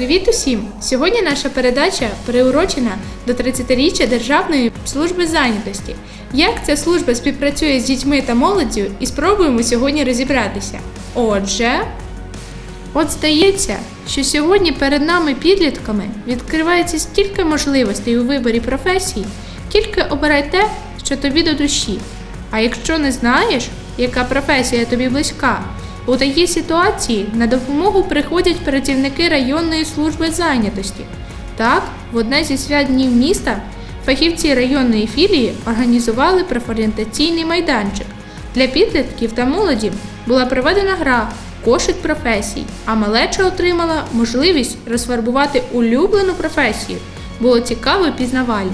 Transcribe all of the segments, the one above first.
Привіт усім! Сьогодні наша передача приурочена до 30-річчя Державної служби зайнятості. Як ця служба співпрацює з дітьми та молоддю, і спробуємо сьогодні розібратися. Отже, от здається, що сьогодні перед нами підлітками відкривається стільки можливостей у виборі професій, тільки обирай те, що тобі до душі. А якщо не знаєш, яка професія тобі близька, у такій ситуації на допомогу приходять працівники районної служби зайнятості. Так, в одне зі свят днів міста фахівці районної філії організували профорієнтаційний майданчик. Для підлітків та молоді була проведена гра Кошик професій, а малеча отримала можливість розфарбувати улюблену професію. Було цікаво і пізнавально.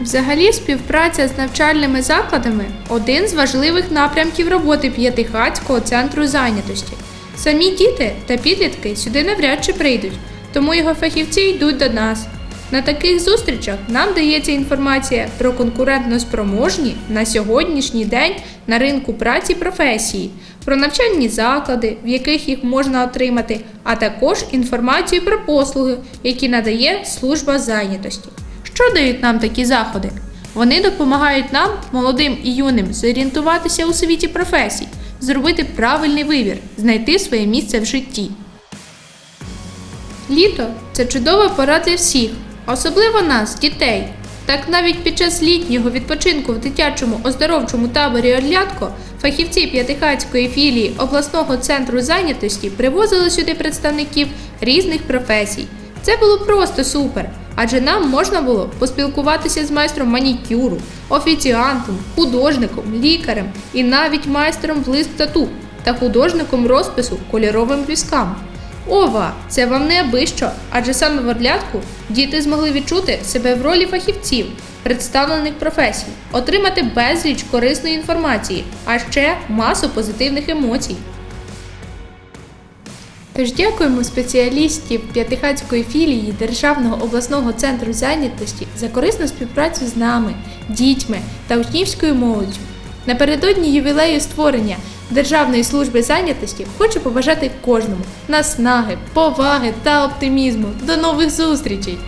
Взагалі, співпраця з навчальними закладами один з важливих напрямків роботи П'ятихатського центру зайнятості. Самі діти та підлітки сюди навряд чи прийдуть, тому його фахівці йдуть до нас. На таких зустрічах нам дається інформація про конкурентно спроможні на сьогоднішній день на ринку праці професії, про навчальні заклади, в яких їх можна отримати, а також інформацію про послуги, які надає служба зайнятості. Що дають нам такі заходи? Вони допомагають нам, молодим і юним, зорієнтуватися у світі професій, зробити правильний вибір, знайти своє місце в житті. Літо це чудова пора для всіх, особливо нас, дітей. Так навіть під час літнього відпочинку в дитячому оздоровчому таборі Орлятко фахівці П'ятихатської філії обласного центру зайнятості привозили сюди представників різних професій. Це було просто супер, адже нам можна було поспілкуватися з майстром манікюру, офіціантом, художником, лікарем і навіть майстром блиск тату та художником розпису кольоровим піскам. Ова, це вам не аби що, адже саме в Орлятку діти змогли відчути себе в ролі фахівців, представлених професій, отримати безліч корисної інформації, а ще масу позитивних емоцій. Тож дякуємо спеціалістів П'ятихатської філії Державного обласного центру зайнятості за корисну співпрацю з нами, дітьми та учнівською молоддю. Напередодні ювілею створення Державної служби зайнятості хочу побажати кожному наснаги, поваги та оптимізму. До нових зустрічей!